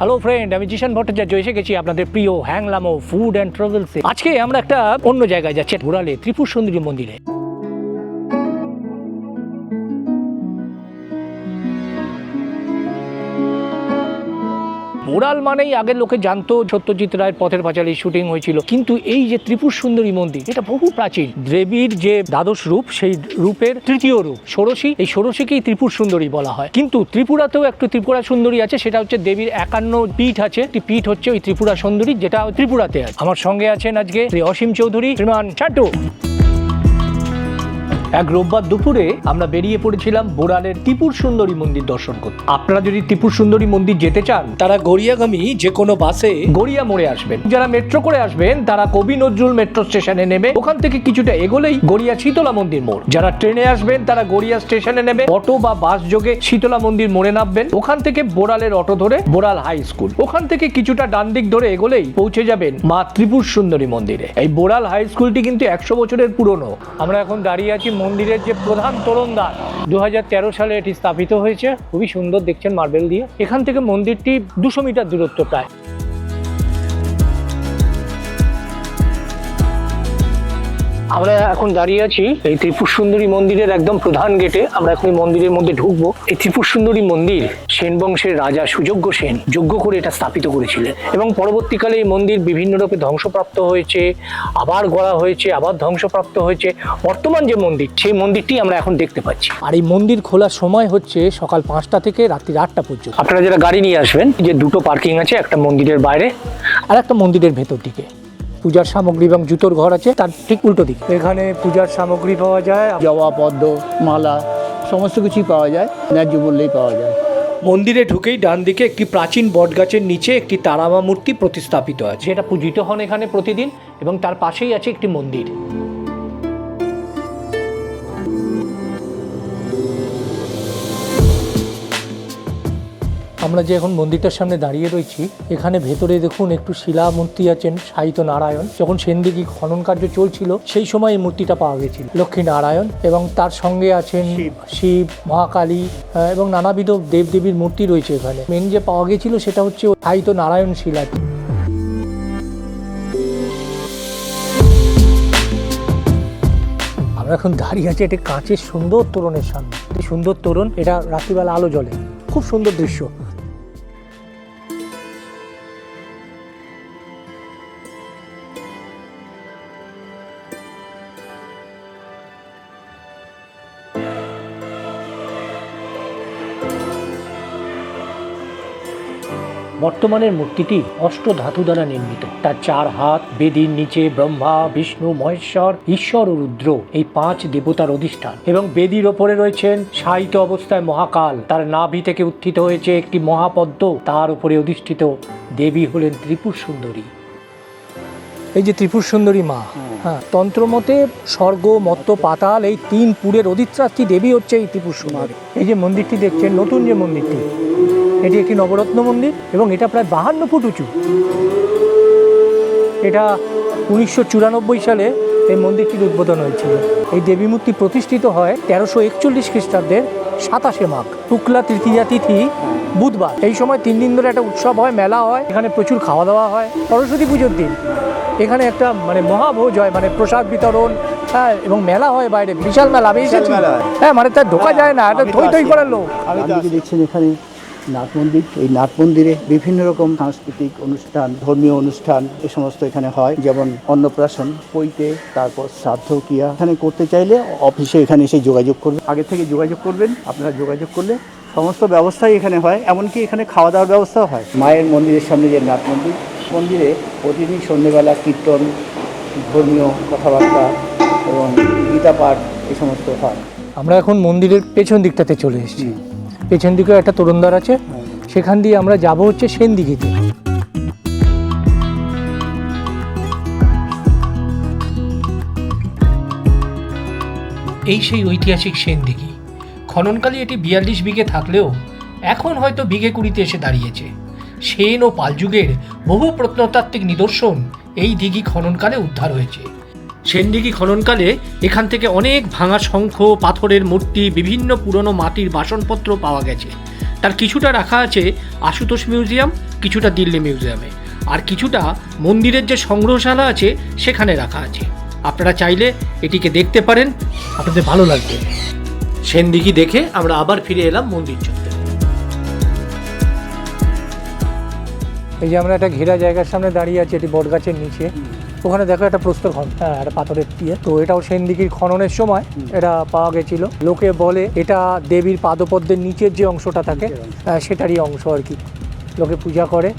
Hello friend আমি জিশান ভট্টাচার্য। এসে গেছি আপনাদের প্রিয় হ্যাংলামো ফুড অ্যান্ড ট্রাভেলসে আজকে আমরা একটা অন্য জায়গায় যাচ্ছি ঘুরালে, ত্রিপুর সুন্দরী মন্দিরে। মোরাল মানেই আগের লোকে জানতো সত্যজিৎ রায়ের পথের পাঁচালী শুটিং হয়েছিল। কিন্তু এই যে ত্রিপুর সুন্দরী মন্দির, এটা বহু প্রাচীন। দেবীর যে দ্বাদশ রূপ, সেই রূপের তৃতীয় রূপ, ষোড়শী, এই ষোড়শীকেই ত্রিপুর সুন্দরী বলা হয়। কিন্তু ত্রিপুরাতেও একটু ত্রিপুরা সুন্দরী আছে, সেটা হচ্ছে দেবীর একান্ন পীঠ আছে। একটি পীঠ হচ্ছে ওই ত্রিপুরা সুন্দরী, যেটা ত্রিপুরাতে আছে। আমার সঙ্গে আছেন আজকে শ্রী অসীম চৌধুরী, শ্রীমান চাটু। এক রোববার দুপুরে আমরা বেরিয়ে পড়েছিলাম বোরালের ত্রিপুর সুন্দরী মন্দির দর্শন করতে। আপনারা যদি ত্রিপুর সুন্দরী মন্দির যেতে চান, তারা গড়িয়াগামী যে কোনো বাসে গড়িয়া মোড়ে আসবেন। যারা মেট্রো করে আসবেন, তারা কবি নজরুল মেট্রো স্টেশনে নেমে ওখান থেকে কিছুটা এগোলেই গড়িয়া শীতলা মন্দির মোড়। যারা ট্রেনে আসবেন, তারা গড়িয়া স্টেশনে নেবে অটো বা বাস যোগে শীতলা মন্দির মোড়ে নামবেন। ওখান থেকে বোরালের অটো ধরে বোরাল হাই স্কুল। ওখান থেকে কিছুটা ডান দিক ধরে এগোলেই পৌঁছে যাবেন মা ত্রিপুর সুন্দরী মন্দিরে। এই বোরাল হাই স্কুলটি কিন্তু একশো বছরের পুরনো। আমরা এখন দাঁড়িয়ে আছি মন্দিরের যে প্রধান তোরণদ্বার দু সালে এটি স্থাপিত হয়েছে। খুবই সুন্দর দেখছেন মার্বেল দিয়ে। এখান থেকে মন্দিরটি দুশো মিটার দূরত্ব প্রায়। আমরা এখন দাঁড়িয়ে আছি এই ত্রিপুর সুন্দরী মন্দিরের একদম প্রধান গেটে। আমরা এখন এই মন্দিরের মধ্যে ঢুকবো। এই ত্রিপুর সুন্দরী মন্দির সেন বংশের রাজা সুযোগ্য সেন যোগ্য করে এটা স্থাপিত করেছিলেন। এবং পরবর্তীকালে এই মন্দির বিভিন্ন রূপে ধ্বংসপ্রাপ্ত হয়েছে আবার গড়া হয়েছে আবার ধ্বংসপ্রাপ্ত হয়েছে। বর্তমান যে মন্দির সেই মন্দিরটি আমরা এখন দেখতে পাচ্ছি। আর এই মন্দির খোলার সময় হচ্ছে সকাল পাঁচটা থেকে রাত্রি আটটা পর্যন্ত। আপনারা যারা গাড়ি নিয়ে আসবেন যে দুটো পার্কিং আছে একটা মন্দিরের বাইরে। আর একটা মন্দিরের ভেতর দিকে। পূজার সামগ্রী এবং জুতোর ঘর আছে তার ঠিক উল্টো দিক। এখানে পূজার সামগ্রী পাওয়া যায় জবা পদ্ম মালা সমস্ত কিছুই পাওয়া যায় ন্যায্য বললেই পাওয়া যায়। মন্দিরে ঢুকেই ডান দিকে একটি প্রাচীন বটগাছের নিচে একটি তারামা মূর্তি প্রতিস্থাপিত আছে। এটা পূজিত হন এখানে প্রতিদিন এবং তার পাশেই আছে একটি মন্দির। আমরা যে এখন মন্দিরটার সামনে দাঁড়িয়ে রয়েছি এখানে ভেতরে দেখুন একটু শিলা মূর্তি আছেন সাহিত্য নারায়ণ। যখন সেনদিঘি খনন কার্য চলছিল সেই সময় এই মূর্তিটা পাওয়া গেছিল। লক্ষ্মী নারায়ণ এবং তার সঙ্গে আছেন শিব। মহাকালী এবং নানাবিধ দেবদেবীর মূর্তি রয়েছে এখানে। মেন যে পাওয়া গেছিল সেটা হচ্ছে সাহিত্য নারায়ণ শিলা। আমরা এখন দাঁড়িয়ে আছি এটা কাঁচের সুন্দর তোরণের সামনে। সুন্দর তোরণ এটা রাত্রিবেলা আলো জ্বলে। খুব সুন্দর দৃশ্য। বর্তমানের মূর্তিটি অষ্ট ধাতু দ্বারা নির্মিত। তার চার হাত বেদির নিচে ব্রহ্মা বিষ্ণু মহেশ্বর ঈশ্বর ও রুদ্র এই পাঁচ দেবতার অধিষ্ঠান এবং বেদির ওপরে রয়েছেন সাহিত্য অবস্থায় মহাকাল। তার নাভি থেকে উত্থিত হয়েছে একটি মহাপদ্ম। তার উপরে অধিষ্ঠিত দেবী হলেন ত্রিপুর সুন্দরী এই যে ত্রিপুর সুন্দরী মা হ্যাঁ তন্ত্রমতে স্বর্গ মত্ত পাতাল এই তিন পুরের অধিষ্ঠাত্রী দেবী হচ্ছে এই ত্রিপুর সুন্দরী এই যে মন্দিরটি দেখছেন নতুন যে মন্দিরটি এটি একটি নবরত্ন মন্দির এবং এটা প্রায় বাহান্ন ফুট উঁচু। এটা উনিশশো চুরানব্বই সালে এই মন্দিরটির উদ্বোধন হয়েছিল। এই দেবী মূর্তি প্রতিষ্ঠিত হয় তেরোশো একচল্লিশ খ্রিস্টাব্দের সাতাশে মাঘ শুক্লা তৃতীয়া তিথি বুধবার। এই সময় তিন দিন ধরে একটা উৎসব হয় মেলা হয় এখানে প্রচুর খাওয়া দাওয়া হয় সরস্বতী পুজোর দিন। এখানে একটা মানে মহাভোজ হয় মানে প্রসাদ বিতরণ হ্যাঁ এবং মেলা হয় বাইরে বিশাল মেলা আমি এসেছি। হ্যাঁ। মানে তার ঢোকা যায় না এটা থই থই করার লোক। ডানদিকে দেখছেন এখানে নাট মন্দির। এই নাট মন্দিরে বিভিন্ন রকম সাংস্কৃতিক অনুষ্ঠান ধর্মীয় অনুষ্ঠান এ সমস্ত এখানে হয়। যেমন অন্নপ্রাশন পৈতে তারপর শ্রাদ্ধ ক্রিয়া। এখানে করতে চাইলে অফিসে এখানে এসে যোগাযোগ করবেন। আগে থেকে যোগাযোগ করবেন আপনারা যোগাযোগ করলে সমস্ত ব্যবস্থাই এখানে হয় এমনকি এখানে খাওয়া দাওয়ার ব্যবস্থাও হয়। মায়ের মন্দিরের সামনে যে নাট মন্দির মন্দিরে প্রতিদিন সন্ধ্যেবেলা কীর্তন ধর্মীয় কথাবার্তা এবং গীতা পাঠ এ সমস্ত হয়। আমরা এখন মন্দিরের পেছন দিকটাতে চলে এসেছি। পেছন দিকে একটা তরুণদ্বার আছে। সেখান দিয়ে আমরা যাব হচ্ছে সেন দিঘিতে এই সেই ঐতিহাসিক সেন দিঘি। খননকালে এটি বিয়াল্লিশ বিঘে থাকলেও এখন হয়তো বিঘে কুড়িতে এসে দাঁড়িয়েছে। সেন ও পালযুগের বহু প্রত্নতাত্ত্বিক নিদর্শন এই দিঘি খননকালে উদ্ধার হয়েছে। সেনদিঘি খননকালে এখান থেকে অনেক ভাঙা শঙ্খ, পাথরের মূর্তি, বিভিন্ন পুরনো মাটির বাসনপত্র পাওয়া গেছে। তার কিছুটা রাখা আছে আশুতোষ মিউজিয়াম, কিছুটা দিল্লি মিউজিয়ামে। আর কিছুটা মন্দিরের যে সংগ্রহশালা আছে, সেখানে রাখা আছে। আপনারা চাইলে এটিকে দেখতে পারেন, আপনাদের ভালো লাগবে। সেনদিঘি দেখে আমরা আবার ফিরে এলাম মন্দির এই যে আমরা একটা ঘেরা জায়গার সামনে দাঁড়িয়ে আছি, এটি বটগাছের নিচে। ওখানে দেখো একটা প্রস্তর খনন হ্যাঁ একটা পাথরের দিয়ে তো এটাও সেনদিঘির খননের সময় এটা পাওয়া গেছিল। লোকে বলে এটা দেবীর পাদপদ্মের নিচের যে অংশটা থাকে সেটারই অংশ আর কি। লোকে পূজা করে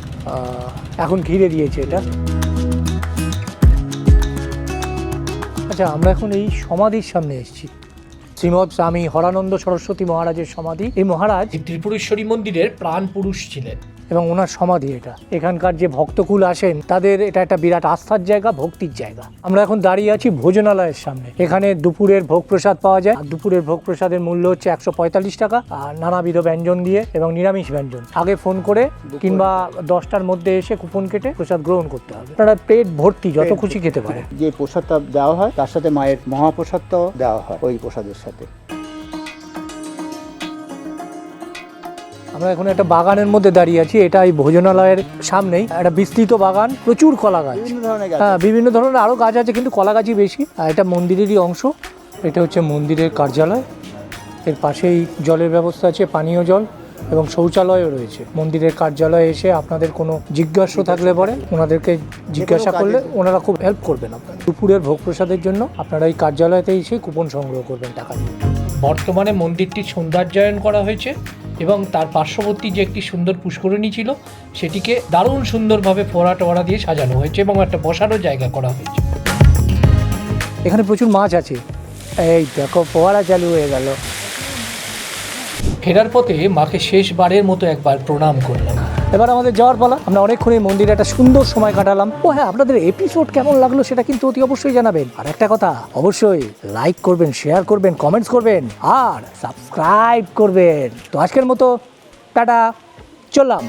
এখন ঘিরে দিয়েছে এটা। আচ্ছা আমরা এখন এই সমাধির সামনে এসেছি। শ্রীমৎ স্বামী হরানন্দ সরস্বতী মহারাজের সমাধি। এই মহারাজ ত্রিপুরেশ্বরী মন্দিরের প্রাণ পুরুষ ছিলেন। এবং ওনার সমাধি এটা। এখানকার যে ভক্তকুল আসেন তাদের এটা একটা বিরাট আস্থার জায়গা ভক্তির জায়গা। আমরা এখন দাঁড়িয়ে আছি ভোজনালয়ের সামনে। এখানে দুপুরের ভোগ প্রসাদ পাওয়া যায়। আর দুপুরের ভোগ প্রসাদের মূল্য হচ্ছে একশো পঁয়তাল্লিশ টাকা। আর নানাবিধ ব্যঞ্জন দিয়ে এবং নিরামিষ ব্যঞ্জন। আগে ফোন করে কিংবা দশটার মধ্যে এসে কুপন কেটে প্রসাদ গ্রহণ করতে হবে। আপনারা পেট ভর্তি যত খুশি খেতে পারে যে প্রসাদটা দেওয়া হয় তার সাথে মায়ের মহাপ্রসাদটাও দেওয়া হয় ওই প্রসাদের সাথে। আমরা এখন একটা বাগানের মধ্যে দাঁড়িয়ে আছি এটা এই ভোজনালয়ের সামনেই। একটা বিস্তৃত বাগান প্রচুর কলা গাছ। বিভিন্ন ধরনের গাছ হ্যাঁ বিভিন্ন ধরনের আরও গাছ আছে কিন্তু কলা গাছই বেশি। আর এটা মন্দিরেরই অংশ। এটা হচ্ছে মন্দিরের কার্যালয়। এর পাশেই জলের ব্যবস্থা আছে পানীয় জল এবং শৌচালয়ও রয়েছে। মন্দিরের কার্যালয়ে এসে আপনাদের কোনো জিজ্ঞাসা থাকলে পরে ওনাদেরকে জিজ্ঞাসা করলে ওনারা খুব হেল্প করবেন আপনার দুপুরের ভোগ প্রসাদের জন্য আপনারা এই কার্যালয়তে এসে কুপন সংগ্রহ করবেন টাকা দিয়ে। বর্তমানে মন্দিরটি সৌন্দর্যায়ন করা হয়েছে। এবং তার পার্শ্ববর্তী যে একটি সুন্দর পুষ্করিণী ছিল, সেটিকে দারুণ সুন্দরভাবে ফোড়া টোড়া দিয়ে সাজানো হয়েছে এবং একটা বসারও জায়গা করা হয়েছে। এখানে প্রচুর মাছ আছে। এই দেখো, ফোয়ারা চালু হয়ে গেল। ফেরার পথে মাকে শেষবারের মতো একবার প্রণাম করলাম এবার আমাদের যাওয়ার পালা। আমরা অনেকক্ষণ এই মন্দিরে একটা সুন্দর সময় কাটালাম। ও হ্যাঁ আপনাদের এপিসোড কেমন লাগল সেটা কিন্তু অতি অবশ্যই জানাবেন। আর একটা কথা, অবশ্যই লাইক করবেন শেয়ার করবেন কমেন্টস করবেন, আর সাবস্ক্রাইব করবেন। তো আজকের মতো, টাটা, চললাম।